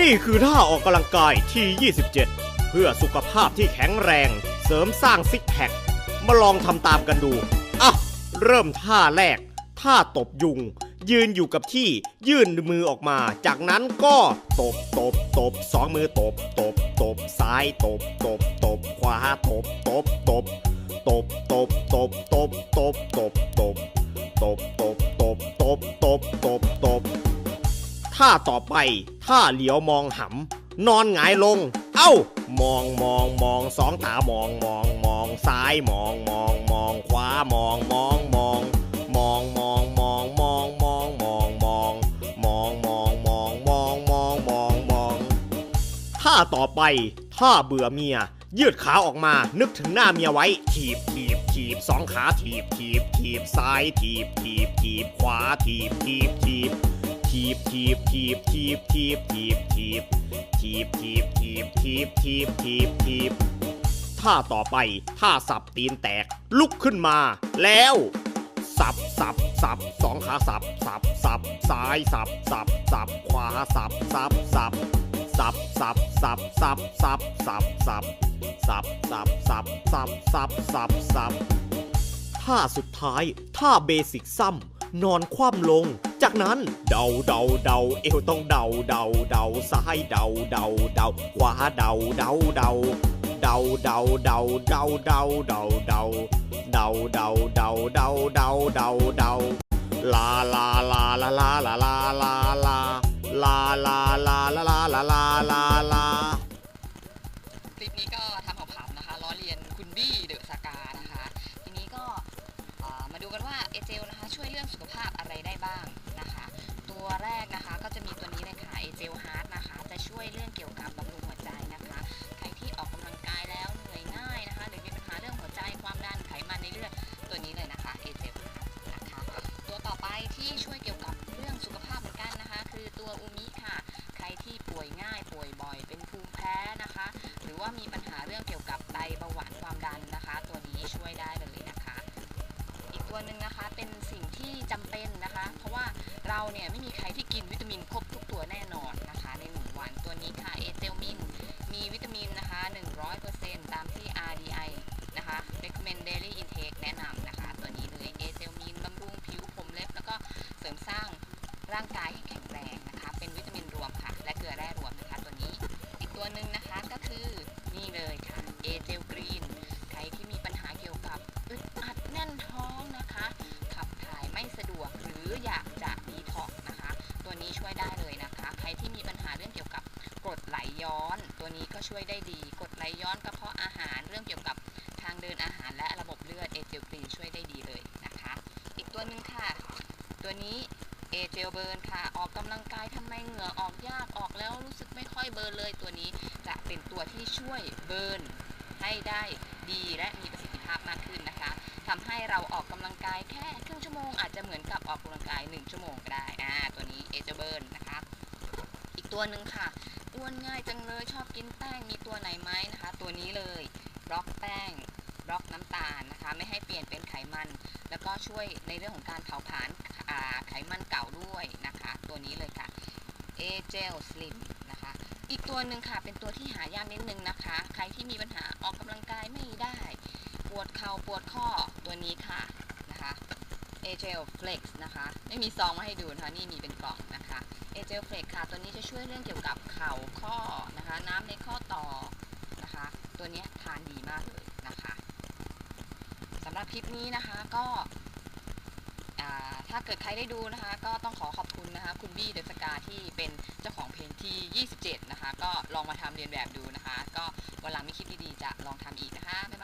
นี่คือท่าออกกำลังกายที่ 27 เพื่อสุขภาพที่แข็งแรง เสริมสร้างซิกแพคมาลองทำตามกันดูอะเริ่มท่าแรก ท่าตบยุง ยืนอยู่กับที่ยื่นมือออกมา จากนั้นก็ตบตบตบสองมือตบตบตบซ้ายตบตบตบขวาตบตบตบตบตบตบตบ ท่าต่อไป ท่าเหลียวมองหำ นอนหงายลง เอ้า มองมองมองสองตามองมองมองซ้ายมองมองมองขวามองมองมอง มองมองมองมองมองมองมองมองมองมองมองมองมองมองท่าต่อไป ท่าเบื่อเมีย ยืดขาออกมานึกถึงหน้าเมียไว้ ถีบถีบถีบสองขาถีบถีบถีบซ้ายถีบถีบถีบขวาถีบถีบถีบ ทีบทีบทีบทีบทีบทีบทีบทีบทีบทีบทีบทีบทีบทีบท่าต่อไปท่าสับตีนแตกลุกขึ้นมา แล้วสับสับสับสองขาสับสับสับซ้ายสับสับสับขวาสับสับสับสับสับสับสับสับสับสับสับสับสับสับสับสับสับท่าสุดท้ายท่าเบสิกซ้ำ นอนคว่ำลง จากนั้นเดาเดาเดาเอวต้องเดาเดาเดาซ้ายเดาเดาเดาขวาเดาเดาเดาเดาเดาเดาเดาเดาเดาเดาเดาเดาเดาเดาเดาเดาเดาลาลาลาลาลาลาลาลาลาลาลาลาลาลาลา กันว่าเอเจลนะคะช่วยเรื่องสุขภาพอะไรได้บ้างนะคะ ตัวแรกนะคะก็จะมีตัวนี้เลยค่ะเอเจลฮาร์ดนะคะ จะช่วยเรื่องเกี่ยวกับบำรุงหัวใจนะคะใครที่ออกกำลังกายแล้วเหนื่อยง่ายนะคะหรือมีปัญหาเรื่องหัวใจความดันไขมันในเลือดตัวนี้เลยนะคะเอเจลฮาร์ดนะคะตัวต่อไปที่ช่วยเกี่ยวกับเรื่องสุขภาพเหมือนกันนะคะ คือตัวอูมิค่ะ ใครที่ป่วยง่ายป่วยบ่อยเป็นภูมิแพ้นะคะ หรือว่ามีปัญหาเรื่องเกี่ยวกับไตเบาหวานความดันนะคะ ตัวนี้ช่วยได้ ตัวหนึ่งนะคะเป็นสิ่งที่จำเป็นนะคะ เพราะว่าเราเนี่ยไม่มีใครที่กินวิตามินครบทุกตัวแน่นอนนะคะ ในหนึ่งวันตัวนี้ค่ะเอเจลมินมีวิตามินนะคะ 100%ตามที่ RDI นะคะ recommend daily intake แนะนำนะคะ ตัวนี้เลยเอเจลมินบำรุงผิวผมเล็บ แล้วก็เสริมสร้างร่างกายให้แข็งแรงนะคะ เป็นวิตามินรวมค่ะ และเกลือแร่รวมนะคะตัวนี้ อีกตัวหนึ่งนะคะก็คือนี่เลยค่ะเอเจลกรีน ย้อน ตัวนี้ก็ช่วยได้ดีกดไหลย้อนกระเพาะอาหารเรื่องเกี่ยวกับทางเดินอาหารและระบบเลือดเอเจลกรีนช่วยได้ดีเลยนะคะ อีกตัวหนึ่งค่ะ ตัวนี้เอเจลเบิร์นค่ะ ออกกำลังกายทำไมเหงื่อออกยากออกแล้วรู้สึกไม่ค่อยเบิร์นเลย ตัวนี้จะเป็นตัวที่ช่วยเบิร์นให้ได้ดีและมีประสิทธิภาพมากขึ้นนะคะทำให้เราออกกำลังกายแค่ครึ่งชั่วโมงอาจจะเหมือนกับออกกำลังกาย 1 ชั่วโมงก็ได้อ่าตัวนี้เอเจลเบิร์นนะคะ อีกตัวหนึ่งค่ะ อ้วนง่ายจังเลยชอบกินแป้งมีตัวไหนไหมนะคะ ตัวนี้เลยบล็อกแป้งบล็อกน้ำตาลนะคะ ไม่ให้เปลี่ยนเป็นไขมัน แล้วก็ช่วยในเรื่องของการเผาผลาญไขมันเก่าด้วยนะคะ ตัวนี้เลยค่ะ a g e l Slim นะคะ อีกตัวหนึ่งค่ะเป็นตัวที่หายากนิดนึงนะคะ ใครที่มีปัญหาออกกำลังกายไม่ได้ ปวดเข่าปวดข้อตัวนี้ค่ะ AGL Flex นะคะ ไม่มีซองมาให้ดูนะคะนี่มีเป็นกล่องนะคะ AGL Flex ค่ะ ตัวนี้จะช่วยเรื่องเกี่ยวกับเข่าข้อนะคะ น้ำในข้อต่อนะคะ ตัวนี้ทานดีมากเลยนะคะสำหรับคลิปนี้นะคะก็ถ้าเกิดใครได้ดูนะคะ ก็ต้องขอขอบคุณนะคะ คุณบี้เดสกาที่เป็นเจ้าของเพลงที่ 27 นะคะ ก็ลองมาทำเรียนแบบดูนะคะ ก็วันหลังมีคลิปดีๆจะลองทำอีกนะคะบ๊ายบาย